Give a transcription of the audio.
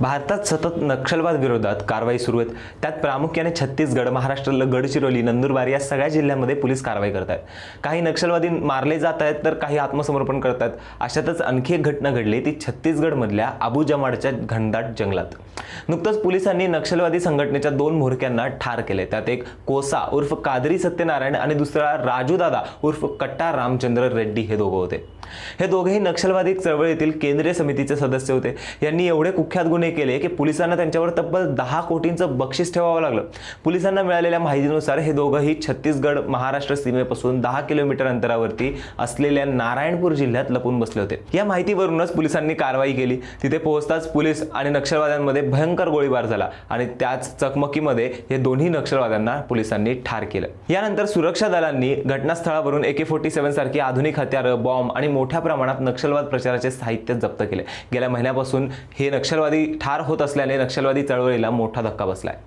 भारतात सतत नक्षलवाद विरोधात कारवाई सुरू आहेत. त्यात प्रामुख्याने छत्तीसगड महाराष्ट्र गडचिरोली नंदुरबार या सगळ्या जिल्ह्यांमध्ये पोलीस कारवाई करत आहेत काही नक्षलवादी मारले जात आहेत तर काही आत्मसमर्पण करत आहेत अशातच आणखी एक घटना घडली ती छत्तीसगडमधल्या आबू जमाडच्या घनदाट जंगलात. नुकतंच पोलिसांनी नक्षलवादी संघटनेच्या दोन म्होरक्यांना ठार केले. त्यात एक कोसा उर्फ कादरी सत्यनारायण आणि दुसरा राजू दादा उर्फ कट्टा रामचंद्र रेड्डी हे दोघं होते. हे दोघेही नक्षलवादी चळवळीतील केंद्रीय समितीचे सदस्य होते. यांनी एवढे कुख्यात गुन्हे केले की पोलिसांना त्यांच्यावर तब्बल दहा कोटींचं बक्षीस ठेवावं लागलं. पोलिसांना मिळालेल्या माहितीनुसार हे दोघंही छत्तीसगड महाराष्ट्र सीमेपासून दहा किलोमीटर अंतरावरती असलेल्या नारायणपूर जिल्ह्यात लपून बसले होते. या माहितीवरूनच पोलिसांनी कारवाई केली. तिथे पोहोचताच पोलीस आणि नक्षलवाद्यांमध्ये भयंकर गोळीबार झाला आणि त्याच चकमकीमध्ये हे दोन्ही नक्षलवाद्यांना पोलिसांनी ठार केलं. यानंतर सुरक्षा दलांनी घटनास्थळावरून एके फोर्टी सेव्हन सारखी आधुनिक हत्यारं बॉम्ब आणि मोठ्या प्रमाणात नक्षलवाद प्रचाराचे साहित्य जप्त केले. गेल्या महिन्यापासून हे नक्षलवादी ठार होत असल्याने नक्षलवादी चळवळीला मोठा धक्का बसलाय.